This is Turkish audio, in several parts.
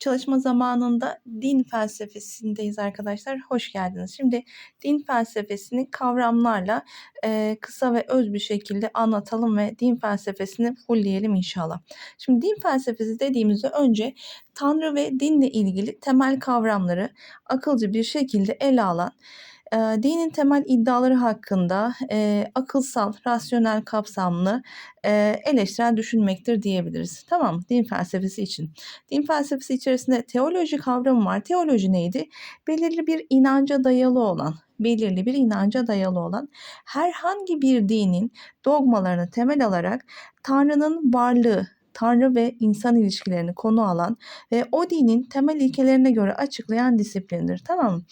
çalışma zamanında din felsefesindeyiz arkadaşlar. Hoş geldiniz. Şimdi din felsefesini kavramlarla e, kısa ve öz bir şekilde anlatalım ve din felsefesini fullleyelim inşallah. Şimdi din felsefesi dediğimizde önce Tanrı ve dinle ilgili temel kavramları akılcı bir şekilde ele alan e, dinin temel iddiaları hakkında e, akılsal, rasyonel kapsamlı e, eleştirel düşünmektir diyebiliriz. Tamam din felsefesi için. Din felsefesi içerisinde teoloji kavramı var. Teoloji neydi? Belirli bir inanca dayalı olan, belirli bir inanca dayalı olan herhangi bir dinin dogmalarını temel alarak Tanrı'nın varlığı, Tanrı ve insan ilişkilerini konu alan ve o dinin temel ilkelerine göre açıklayan disiplindir. Tamam mı?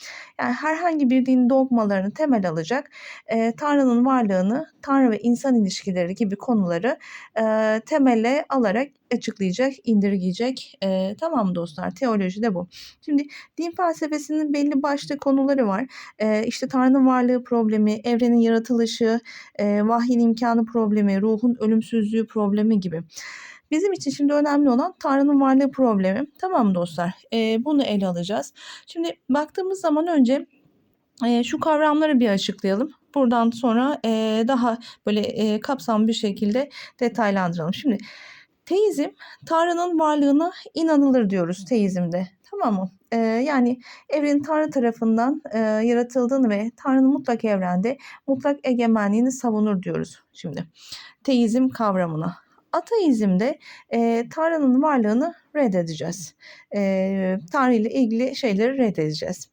Yani herhangi bir din dogmalarını temel alacak, e, Tanrı'nın varlığını, Tanrı ve insan ilişkileri gibi konuları e, temele alarak açıklayacak, indirgeyecek. E, tamam dostlar, teoloji de bu. Şimdi din felsefesinin belli başlı konuları var. E, işte Tanrı'nın varlığı problemi, evrenin yaratılışı, e, vahyin imkanı problemi, ruhun ölümsüzlüğü problemi gibi. Bizim için şimdi önemli olan Tanrı'nın varlığı problemi. Tamam mı dostlar? E, bunu ele alacağız. Şimdi baktığımız zaman önce e, şu kavramları bir açıklayalım. Buradan sonra e, daha böyle e, kapsamlı bir şekilde detaylandıralım. Şimdi teizm Tanrı'nın varlığına inanılır diyoruz teizmde. Tamam mı? Ee, yani evrenin Tanrı tarafından e, yaratıldığını ve Tanrı'nın mutlak evrende mutlak egemenliğini savunur diyoruz şimdi. Teizm kavramına. Ateizmde e, Tanrı'nın varlığını reddedeceğiz. E, Tanrı ile ilgili şeyleri reddedeceğiz.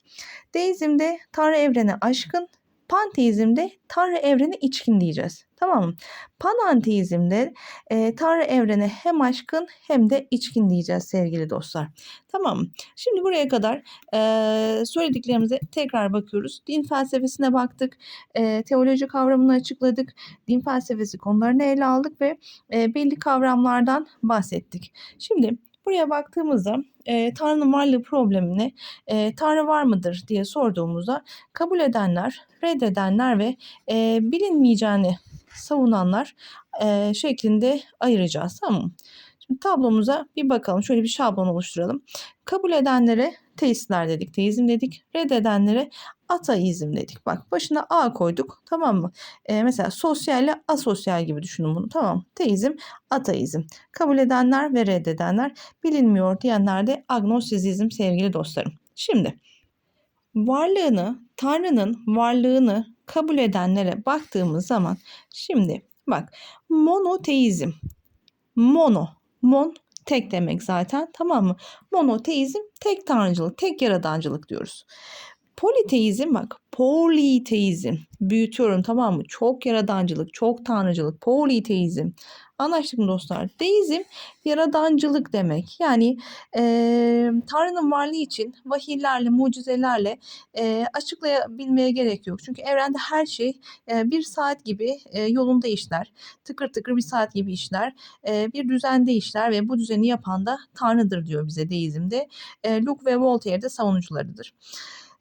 Deizmde Tanrı evrene aşkın, panteizmde Tanrı evrene içkin diyeceğiz. Tamam mı? Pananteizmde e, Tanrı evrene hem aşkın hem de içkin diyeceğiz sevgili dostlar. Tamam? Şimdi buraya kadar e, söylediklerimize tekrar bakıyoruz. Din felsefesine baktık. E, teoloji kavramını açıkladık. Din felsefesi konularını ele aldık ve e, belli kavramlardan bahsettik. Şimdi Buraya baktığımızda e, Tanrı'nın varlığı problemini e, Tanrı var mıdır diye sorduğumuzda kabul edenler, reddedenler ve e, bilinmeyeceğini savunanlar e, şeklinde ayıracağız. Tamam Şimdi tablomuza bir bakalım. Şöyle bir şablon oluşturalım. Kabul edenlere teistler dedik, teizm dedik. Reddedenlere ateizm dedik. Bak başına A koyduk tamam mı? Ee, mesela sosyalle asosyal gibi düşünün bunu tamam Teizm, ateizm. Kabul edenler ve reddedenler bilinmiyor diyenler de agnostisizm sevgili dostlarım. Şimdi varlığını, Tanrı'nın varlığını kabul edenlere baktığımız zaman şimdi bak monoteizm. Mono, mon tek demek zaten tamam mı? Monoteizm tek tanrıcılık, tek yaradancılık diyoruz. Politeizm bak politeizm büyütüyorum tamam mı? Çok yaradancılık, çok tanrıcılık, politeizm. Anlaştık mı dostlar? Deizm yaradancılık demek. Yani e, Tanrı'nın varlığı için vahiylerle, mucizelerle e, açıklayabilmeye gerek yok. Çünkü evrende her şey e, bir saat gibi e, yolunda işler. Tıkır tıkır bir saat gibi işler. E, bir düzende işler ve bu düzeni yapan da Tanrı'dır diyor bize deizmde. E, Luke ve Voltaire de savunucularıdır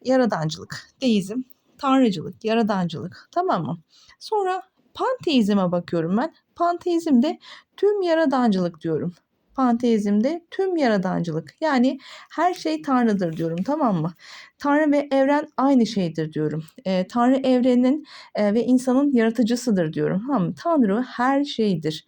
yaradancılık, deizm, tanrıcılık, yaradancılık. Tamam mı? Sonra panteizme bakıyorum ben. Panteizmde tüm yaradancılık diyorum. Panteizmde tüm yaradancılık. Yani her şey Tanrı'dır diyorum tamam mı? Tanrı ve evren aynı şeydir diyorum. E, Tanrı evrenin e, ve insanın yaratıcısıdır diyorum. Tamam Tanrı her şeydir.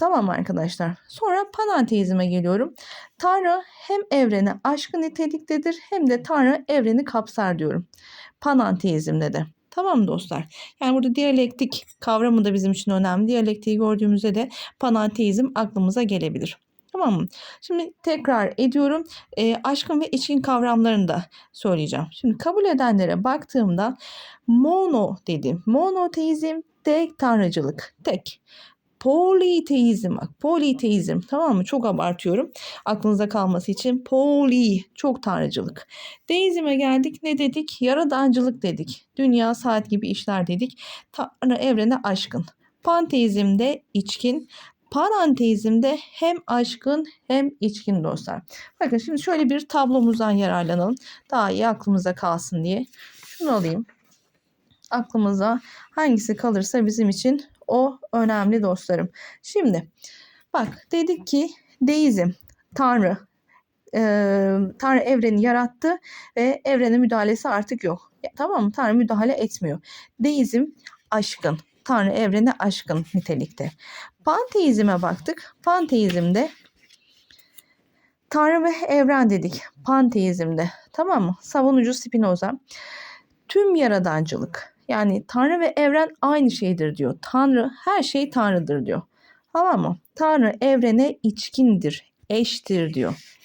Tamam arkadaşlar. Sonra panenteizme geliyorum. Tanrı hem evrene aşkın niteliktedir hem de Tanrı evreni kapsar diyorum. Panenteizmde de. Tamam dostlar? Yani burada diyalektik kavramı da bizim için önemli. Diyalektiği gördüğümüzde de panenteizm aklımıza gelebilir. Tamam mı? Şimdi tekrar ediyorum. E, aşkın ve içkin kavramlarını da söyleyeceğim. Şimdi kabul edenlere baktığımda mono dedim. Monoteizm tek tanrıcılık. Tek. Politeizm politeizm tamam mı? Çok abartıyorum. Aklınıza kalması için poli çok tanrıcılık. Deizme geldik ne dedik? Yaradancılık dedik. Dünya saat gibi işler dedik. Tanrı evrene aşkın. Panteizmde içkin, Panenteizmde hem aşkın hem içkin dostlar. Bakın şimdi şöyle bir tablomuzdan yararlanalım. Daha iyi aklımıza kalsın diye. Şunu alayım. Aklımıza hangisi kalırsa bizim için o önemli dostlarım. Şimdi bak dedik ki deizm, tanrı, e, Tanrı evreni yarattı ve evrene müdahalesi artık yok. Ya, tamam mı? Tanrı müdahale etmiyor. Deizm aşkın. Tanrı evrene aşkın nitelikte. Panteizme baktık. Panteizmde Tanrı ve evren dedik. Panteizmde. Tamam mı? Savunucu Spinoza. Tüm yaradancılık. Yani Tanrı ve evren aynı şeydir diyor. Tanrı her şey Tanrı'dır diyor. Tamam mı? Tanrı evrene içkindir, eştir diyor.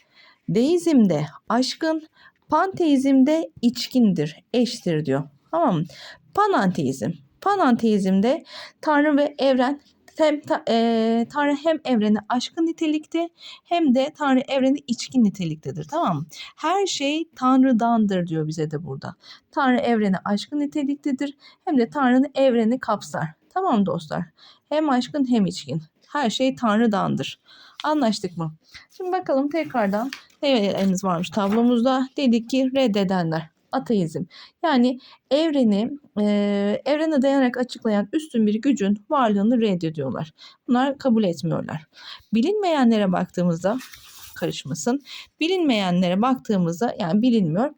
Deizmde aşkın, panteizmde içkindir, eştir diyor. Tamam mı? Pananteizm. Pananteizmde Tanrı ve evren hem ta- e, Tanrı hem evrene aşkın nitelikte hem de Tanrı evrene içkin niteliktedir. Tamam mı? Her şey Tanrı'dandır diyor bize de burada. Tanrı evrene aşkın niteliktedir hem de Tanrı'nın evreni kapsar. Tamam dostlar? Hem aşkın hem içkin. Her şey Tanrı'dandır. Anlaştık mı? Şimdi bakalım tekrardan nelerimiz varmış tablomuzda. Dedik ki reddedenler. Ateizm. Yani evreni, e, evrene dayanarak açıklayan üstün bir gücün varlığını reddediyorlar. Bunlar kabul etmiyorlar. Bilinmeyenlere baktığımızda karışmasın. Bilinmeyenlere baktığımızda yani bilinmiyor.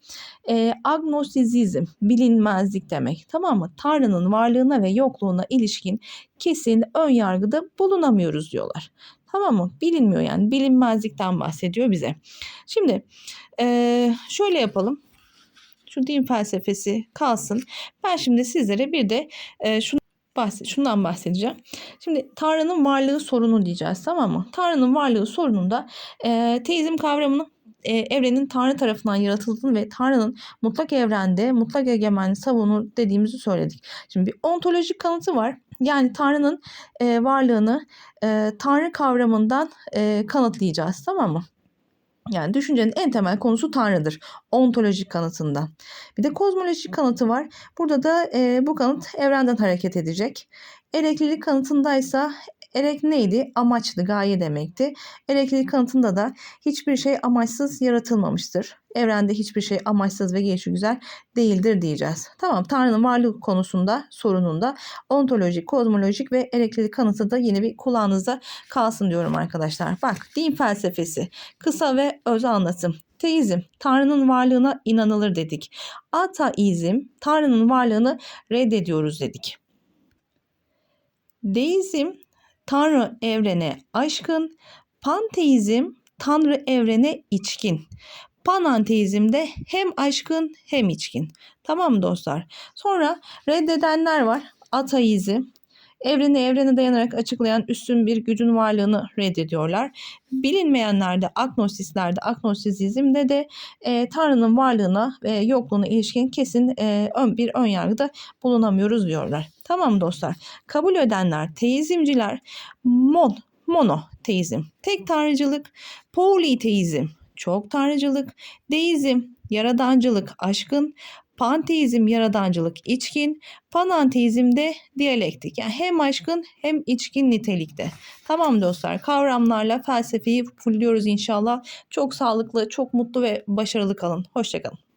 E, agnostisizm, bilinmezlik demek. Tamam mı? Tanrı'nın varlığına ve yokluğuna ilişkin kesin ön yargıda bulunamıyoruz diyorlar. Tamam mı? Bilinmiyor yani bilinmezlikten bahsediyor bize. Şimdi e, şöyle yapalım. Şu din felsefesi kalsın. Ben şimdi sizlere bir de e, şunu bahset, şundan bahsedeceğim. Şimdi Tanrı'nın varlığı sorunu diyeceğiz tamam mı? Tanrı'nın varlığı sorununda e, teizm kavramını e, evrenin Tanrı tarafından yaratıldığını ve Tanrı'nın mutlak evrende mutlak egemenliği savunur dediğimizi söyledik. Şimdi bir ontolojik kanıtı var. Yani Tanrı'nın e, varlığını e, Tanrı kavramından e, kanıtlayacağız tamam mı? Yani düşüncenin en temel konusu Tanrı'dır. Ontolojik kanıtından. Bir de kozmolojik kanıtı var. Burada da e, bu kanıt evrenden hareket edecek. Eleklilik kanıtındaysa Erek neydi? Amaçlı, gaye demekti. Eleklilik kanıtında da hiçbir şey amaçsız yaratılmamıştır. Evrende hiçbir şey amaçsız ve gelişi güzel değildir diyeceğiz. Tamam Tanrı'nın varlığı konusunda sorununda ontolojik, kozmolojik ve eleklilik kanıtı da yine bir kulağınızda kalsın diyorum arkadaşlar. Bak din felsefesi, kısa ve öz anlatım. Teizm, Tanrı'nın varlığına inanılır dedik. Ateizm, Tanrı'nın varlığını reddediyoruz dedik. Deizm, Tanrı evrene aşkın, panteizm, Tanrı evrene içkin. Pananteizmde hem aşkın hem içkin. Tamam mı dostlar? Sonra reddedenler var. Ateizm, evreni evrene dayanarak açıklayan üstün bir gücün varlığını reddediyorlar. Bilinmeyenlerde, agnostistlerde, agnostisizmde de e, Tanrı'nın varlığına ve yokluğuna ilişkin kesin e, ön, bir ön yargıda bulunamıyoruz diyorlar. Tamam dostlar? Kabul edenler, teizmciler, mon, monoteizm, tek tanrıcılık, politeizm, çok tanrıcılık, deizm, yaradancılık, aşkın, panteizm, yaradancılık, içkin, pananteizm de diyalektik. Yani hem aşkın hem içkin nitelikte. Tamam dostlar kavramlarla felsefeyi fulluyoruz inşallah. Çok sağlıklı, çok mutlu ve başarılı kalın. Hoşçakalın.